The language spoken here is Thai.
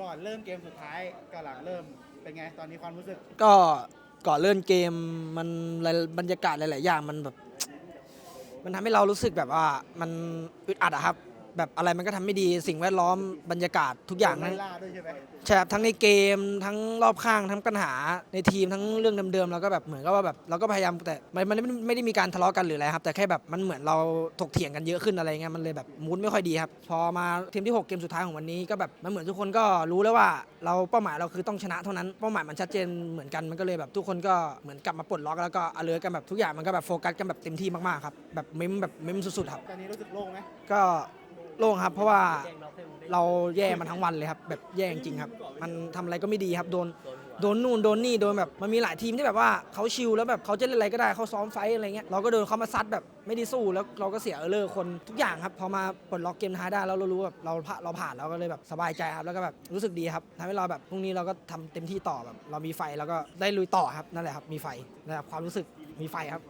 ก่อนเริ่มเกมสุดท้ายกับหลังเริ่มเป็นไงตอนนี้ความรู้สึกก็ก่อนเริ่มเกมมันบรรยากาศหลาย ๆ อย่างมันแบบ มันทำให้เรารู้สึกแบบว่ามันอึดอัดอะครับ แบบอะไรมันก็ทำไม่ดีสิ่งแวดล้อมบรรยากาศทุกอย่างไล่ทั้งล่าด้วยใช่ไหมใช่ครับทั้งในเกมทั้งรอบข้างทั้งปัญหาในทีมทั้งเรื่องเดิมๆเราก็แบบเหมือนกับว่าแบบเราก็พยายามแต่มันมันไม่ไม่ได้มีการทะเลาะกันหรืออะไรครับ แต่แค่แบบมันเหมือนเราถกเถียงกันเยอะขึ้นอะไรเงี้ยมันเลยแบบมูดไม่ค่อยดีครับ พอมาทีมที่6เกมสุดท้ายของวันนี้ก็แบบมันเหมือนทุกคนก็รู้แล้วว่าเราเป้าหมายเราคือต้องชนะเท่านั้นเป้าหมายมันชัดเจนเหมือนกันมันก็เลยแบบทุกคนก็เหมือนกลับมาปลดล็อกแล้วก็อเลิร์กันแบบทุกอย่างมันก็แบบโฟกัสกันแบบเต็มที่มากๆครับแบบเม้มแบบเม้มสุดๆครับ ตอนนี้รู้สึกโล่งไหมก็ โล่งครับ เพราะว่าเราแย่มันทั้งวันเลยครับ แบบแย่จริงครับ มันทำอะไรก็ไม่ดีครับโดนโดนนู่นโดนนี่โดนแบบมันมีหลายทีมที่แบบว่าเขาชิลแล้วแบบเขาจะเล่นอะไรก็ได้เขาซ้อมไฟอะไรเงี้ยเราก็โดนเขามาซัดแบบไม่ได้สู้แล้วเราก็เสียเออเลอร์คนทุกอย่างครับพอมาปลดล็อกเกมท้ายได้แล้วเรารู้แบบเราผ่าเราผ่านเราก็เลยแบบสบายใจครับแล้วก็แบบรู้สึกดีครับทำให้เราแบบพรุ่งนี้เราก็ทำเต็มที่ต่อแบบเรามีไฟแล้วก็ได้ลุยต่อครับนั่นแหละครับมีไฟนะครับความรู้สึกมีไฟครับ